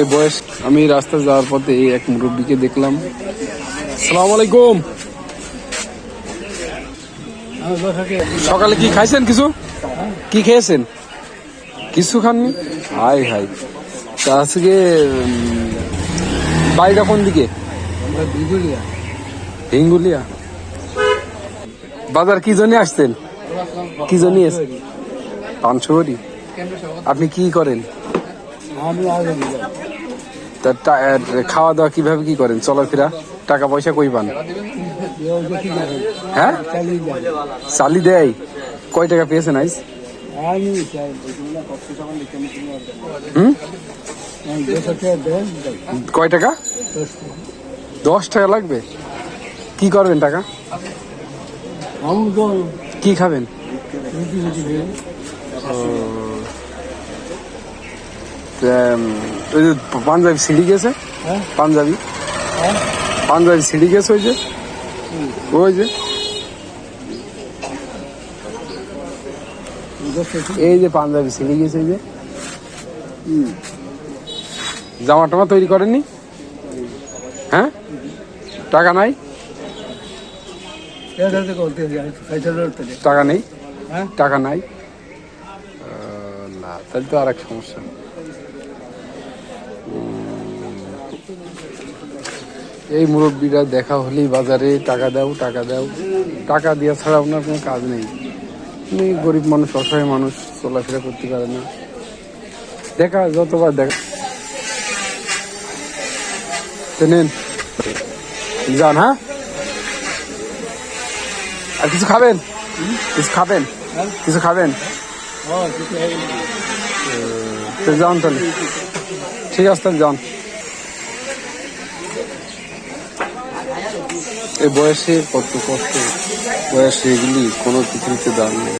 এই বয়স আমি রাস্তা যাওয়ার পথে এই এক মুরব্বীকে দেখলাম। সালাম আলাইকুম। সকালে কি খাইছেন কিছু? কি খেয়েছেন? কিছু খাননি? হাই হাই। তা আজকে বাড়িটা কোন দিকে? হিঙ্গুলিয়া। বাজার কি জন্য আসতেন কি জন্য? পাঁচশোরি আপনি কি করেন? তা খাওয়া দাওয়া কীভাবে কি করেন? চলাফেরা? টাকা পয়সা কই পান? হ্যাঁ? চালি দেয়? কয় টাকা পেয়েছেন আইস? কয় টাকা? দশ টাকা। লাগবে? কি করবেন টাকা? কি খাবেন তা, উম, ওই যে পাঞ্জাবি সিঁড়ি গেছে। পাঞ্জাবি। পাঞ্জাবি সিঁড়ি গেছে ওই যে। ওই যে। এই যে পাঞ্জাবি সিঁড়ি গেছে এই যে। জামা টামা তৈরি করেননি? হ্যাঁ? টাকা নাই? টাকা নেই? হ্যাঁ? টাকা নাই? না তাহলে তো আর এক সমস্যা। এই মুরব্বীরা দেখা হলেই বাজারে টাকা দাও টাকা দাও। টাকা দেওয়া ছাড়া আপনার কোনো কাজ নেই। উনি গরিব মানুষ অসহায় মানুষ চলাফেরা করতে পারে না। দেখা যতবার দেখা নেন। যান হ্যাঁ? আর কিছু খাবেন? কিছু খাবেন? কিছু খাবেন? তো যান তাহলে। ঠিক আছে তাহলে যান। এই বয়সে কত কষ্ট? বয়সে এগুলি কোনো কিছুতে দাম নেই।